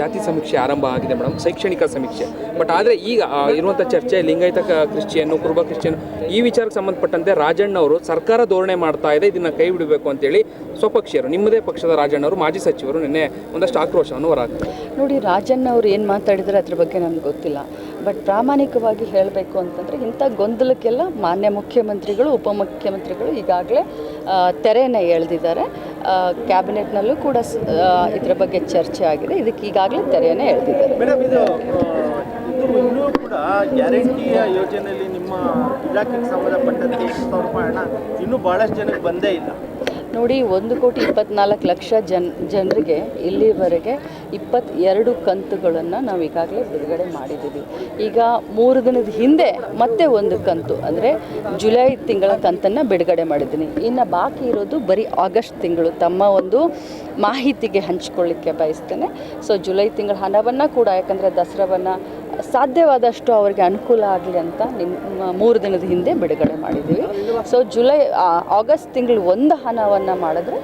ಜಾತಿ ಸಮೀಕ್ಷೆ ಆರಂಭ ಆಗಿದೆ ಮೇಡಮ್, ಶೈಕ್ಷಣಿಕ ಸಮೀಕ್ಷೆ. ಬಟ್ ಆದರೆ ಈಗ ಇರುವಂಥ ಚರ್ಚೆ, Lingayat Christian Christian Kuruba Christian ಈ ವಿಚಾರಕ್ಕೆ ಸಂಬಂಧಪಟ್ಟಂತೆ ರಾಜಣ್ಣ ಅವರು ಸರ್ಕಾರ ಧೋರಣೆ ಮಾಡ್ತಾ ಇದೆ, ಇದನ್ನು ಕೈ ಬಿಡಬೇಕು ಅಂತೇಳಿ ಸ್ವಪಕ್ಷೀಯರು, ನಿಮ್ಮದೇ ಪಕ್ಷದ ರಾಜಣ್ಣ ಅವರು ಮಾಜಿ ಸಚಿವರು ನಿನ್ನೆ ಒಂದಷ್ಟು ಆಕ್ರೋಶವನ್ನು ಹೊರಹಾಕಿದ್ದಾರೆ. ನೋಡಿ ರಾಜಣ್ಣ ಅವರು ಏನು ಮಾತಾಡಿದರೆ ಅದ್ರ ಬಗ್ಗೆ ನನಗೆ ಗೊತ್ತಿಲ್ಲ. ಬಟ್ ಪ್ರಾಮಾಣಿಕವಾಗಿ ಹೇಳಬೇಕು ಅಂತಂದರೆ ಇಂಥ ಗೊಂದಲಕ್ಕೆಲ್ಲ ಮಾನ್ಯ ಮುಖ್ಯಮಂತ್ರಿಗಳು, ಉಪಮುಖ್ಯಮಂತ್ರಿಗಳು ಈಗಾಗಲೇ ತೆರೆಯನ್ನು ಎಳೆದಿದ್ದಾರೆ. ಕ್ಯಾಬಿನೆಟ್ನಲ್ಲೂ ಕೂಡ ಇದರ ಬಗ್ಗೆ ಚರ್ಚೆ ಆಗಿದೆ. ಇದಕ್ಕೆ ಈಗಾಗಲೇ ತೆರೆಯನ್ನೇ ಹೇಳ್ತಿದ್ದಾರೆ. ಮೇಡಮ್, ಇದು ಇನ್ನೂ ಕೂಡ ಗ್ಯಾರಂಟಿಯ ಯೋಜನೆಯಲ್ಲಿ ನಿಮ್ಮ ಇಲಾಖೆಗೆ ಸಂಬಂಧಪಟ್ಟಂತೆ ಇನ್ನೂ ಭಾಳಷ್ಟು ಜನಕ್ಕೆ ಬಂದೇ ಇಲ್ಲ. ನೋಡಿ, ಒಂದು ಕೋಟಿ ಇಪ್ಪತ್ನಾಲ್ಕು ಲಕ್ಷ ಜನ್, ಜನರಿಗೆ ಇಲ್ಲಿವರೆಗೆ ಇಪ್ಪತ್ತೆರಡು ಕಂತುಗಳನ್ನು ನಾವು ಈಗಾಗಲೇ ಬಿಡುಗಡೆ ಮಾಡಿದ್ದೀವಿ. ಈಗ ಮೂರು ದಿನದ ಹಿಂದೆ ಮತ್ತೆ ಒಂದು ಕಂತು, ಅಂದರೆ ಜುಲೈ ತಿಂಗಳ ಕಂತನ್ನು ಬಿಡುಗಡೆ ಮಾಡಿದ್ದೀನಿ. ಇನ್ನು ಬಾಕಿ ಇರೋದು ಬರೀ ಆಗಸ್ಟ್ ತಿಂಗಳು. ತಮ್ಮ ಒಂದು ಮಾಹಿತಿಗೆ ಹಂಚಿಕೊಳ್ಳಿಕ್ಕೆ ಬಯಸ್ತೇನೆ. ಸೊ ಜುಲೈ ತಿಂಗಳ ಹಣವನ್ನು ಕೂಡ, ಯಾಕಂದರೆ ದಸರಾವನ್ನು ಸಾಧ್ಯವಾದಷ್ಟು ಅವರಿಗೆ ಅನುಕೂಲ ಆಗಲಿ ಅಂತ ನಿಮ್ಮ ಮೂರು ದಿನದ ಹಿಂದೆ ಬಿಡುಗಡೆ ಮಾಡಿದ್ದೀವಿ. ಸೊ ಜುಲೈ ಆಗಸ್ಟ್ ತಿಂಗಳು ಒಂದು ಹಣವನ್ನು ಮಾಡಿದ್ರೆ